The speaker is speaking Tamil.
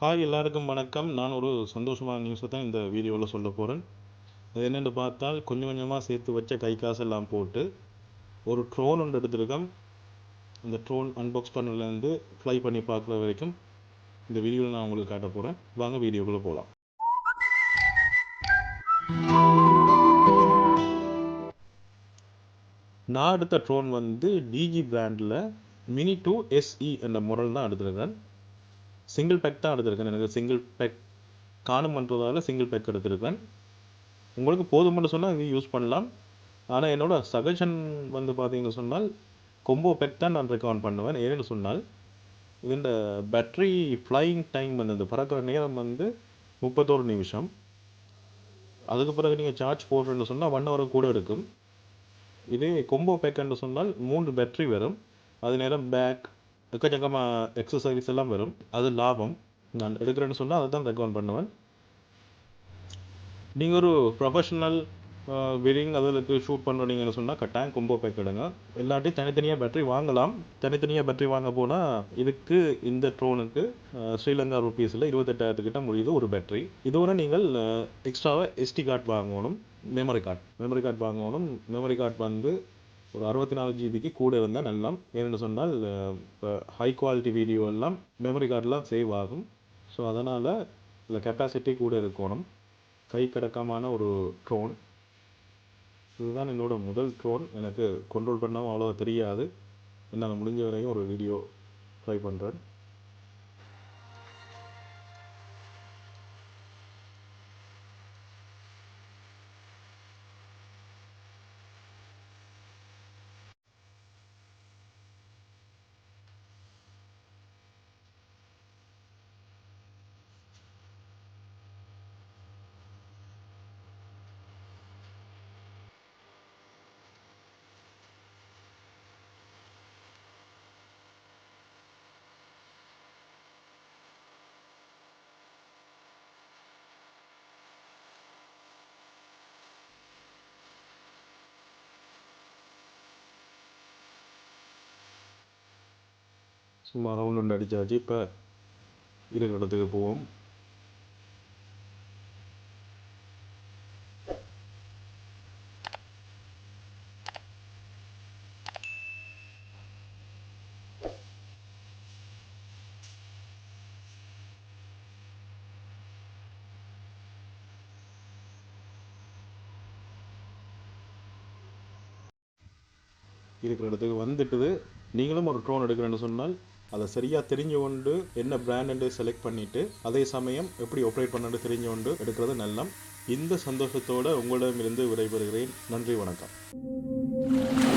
ஹாய் எல்லாருக்கும் வணக்கம். நான் ஒரு சந்தோஷமான நியூஸை தான் இந்த வீடியோவில் சொல்ல போகிறேன் அது என்னென்னு பார்த்தால் கொஞ்சம் கொஞ்சமாக சேர்த்து வச்ச கை காசெல்லாம் போட்டு ஒரு ட்ரோன் ஒன்று எடுத்திருக்கேன் இந்த ட்ரோன் அன்பாக்ஸ் பண்ணலேருந்து ஃப்ளை பண்ணி பார்க்குற வரைக்கும் இந்த வீடியோவில் நான் உங்களுக்கு காட்ட போகிறேன் வாங்க வீடியோக்குள்ளே போகலாம் நான் எடுத்த ட்ரோன் வந்து டிஜி பிராண்டில் மினி டூ எஸ்இ என்ற முரல் தான் எடுத்துருக்கேன். சிங்கிள் பேக் தான் எடுத்திருக்கேன். எனக்கு சிங்கிள் பேக் காணுமன்றதால சிங்கிள் பேக் எடுத்திருக்கேன் உங்களுக்கு போதும்னு சொன்னால் இது யூஸ் பண்ணலாம். ஆனால் என்னோட சஜஷன் வந்து பார்த்தீங்கன்னு சொன்னால் கொம்போ பேக் தான் நான் ரெக்கமெண்ட் பண்ணுவேன். ஏன்னு சொன்னால் இந்த பேட்ரி ஃப்ளையிங் டைம் வந்து அந்த பறக்கிற நேரம் வந்து முப்பத்தோரு நிமிஷம். அதுக்கு பிறகு நீங்கள் சார்ஜ் போடுறேன்னு சொன்னால் ஒன் ஹவர் கூட இருக்கும் இதே கொம்போ பேக்குன்னு சொன்னால் மூன்று பேட்டரி வரும். அது நேரம் பேக் எக்கச்சக்கமாக எக்ஸசைஸ் எல்லாம் வரும். அது லாபம். நான் எடுக்கிறேன்னு சொன்னால் அதை தான் ரெக்கமெண்ட் பண்ணுவேன். நீங்கள் ஒரு ப்ரொஃபஷனல் விரிங் அதில் ஷூட் பண்ணுறீங்கன்னு சொன்னால் கட்டாயம் கொம்போ பேக் எடுங்க. இல்லாட்டி தனித்தனியாக பேட்டரி வாங்கலாம். தனித்தனியாக பேட்டரி வாங்க போனால் இதுக்கு இந்த ட்ரோனுக்கு ஸ்ரீலங்கா ருபீஸில் இருபத்தெட்டாயிரத்துக்கிட்ட முடியுது ஒரு பேட்டரி இதோட நீங்கள் எக்ஸ்ட்ராவாக எஸ்டி கார்டு வாங்கணும். மெமரி கார்டு மெமரி கார்டு வாங்கணும். மெமரி கார்டு வந்து ஒரு அறுபத்தி நாலு ஜிபிக்கு கூட இருந்தால் நல்லா ஏன்னு சொன்னால் இப்போ ஹை குவாலிட்டி வீடியோ எல்லாம் மெமரி கார்டெலாம் சேவ் ஆகும். ஸோ அதனால் இதில் கெப்பாசிட்டி கூட இருக்கணும். கை கடக்கமான ஒரு ட்ரோன் இதுதான் என்னோட முதல் ட்ரோன் எனக்கு கண்ட்ரோல் பண்ணவும் அவ்வளோ தெரியாது. என்னால் முடிஞ்ச வரையும் ஒரு வீடியோ ட்ரை பண்ணுறேன் சும்மா ரவுண்ட் ஒன்று அடித்தாச்சு இப்போ இருக்கிற இடத்துக்கு போவோம். இருக்கிற இடத்துக்கு வந்துட்டுது. நீங்களும் ஒரு ட்ரோன் எடுக்கிறேன்னு சொன்னால் அதை சரியாக தெரிஞ்சு கொண்டு என்ன பிராண்டு செலக்ட் பண்ணிவிட்டு அதே சமயம் எப்படி ஆப்ரேட் பண்ணு தெரிஞ்சு கொண்டு எடுக்கிறது நல்லம். இந்த சந்தோஷத்தோடு உங்களிடமிருந்து விடைபெறுகிறேன். நன்றி வணக்கம்.